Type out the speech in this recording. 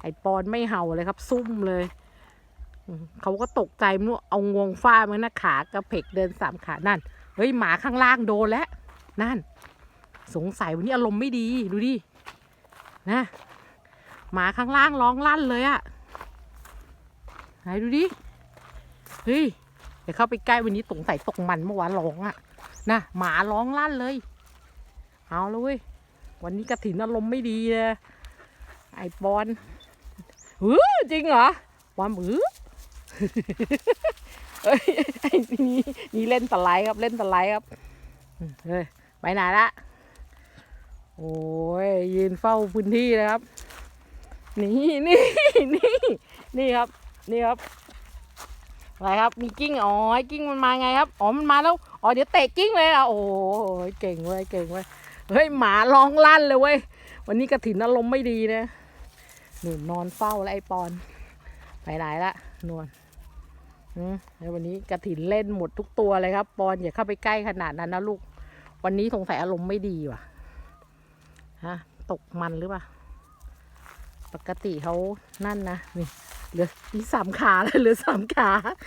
ไอปอนไม่เห่าเลยครับ ซุ่มเลย เขาก็ตกใจมั้งเอางวงฟาดมันนะขากระเพกเดินสามขานั่น เฮ้ยหมาข้างล่างโดนแล้ว นั่น สงสัยวันนี้อารมณ์ไม่ดีดูดิ นะ หมาข้างล่างร้องลั่นเลยอะไหนดูดิ เฮ้ยเดี๋ยวเข้าไปใกล้วันนี้สงสัยตกมันเมื่อวานร้องอะนะหมาร้องลั่นเลย เอาเลยเว้ยวันนี้กระถินอารมณ์ไม่ดีเลยไอ้บอล หือจริงเหรอบอลหือเอ้ยไอ้นี่นี่เล่นสไลด์ครับเล่นสไลด์ครับเฮ้ยไปไหนละโอ้ยยืนเฝ้าพื้นที่เลยครับ นี่นี่นี่นี่ครับ นี่ครับอะไรครับ มีกิ้งอ๋อไอ้กิ้งมันมาไงครับอ๋อมันมาแล้วอ๋อเดี๋ยวเตะกิ้งเลยอะโอ้ยเก่งเว้ยเก่งเว้ยเฮ้ยหมาร้องลั่นเลยเว้ยวันนี้กระถินอารมณ์ไม่ดีนะ หนูนอนเฝ้าแล้วไอปอน ไปไหนละนวลแล้ววันนี้กระถินเล่นหมดทุกตัวเลยครับ ปอนอย่าเข้าไปใกล้ขนาดนั้นนะลูก วันนี้สงสัยอารมณ์ไม่ดีว่ะฮะตกมันหรือเปล่า ปกติเขานั่นนะนี่เหลือนี่สามขาแล้วเหลือสามขา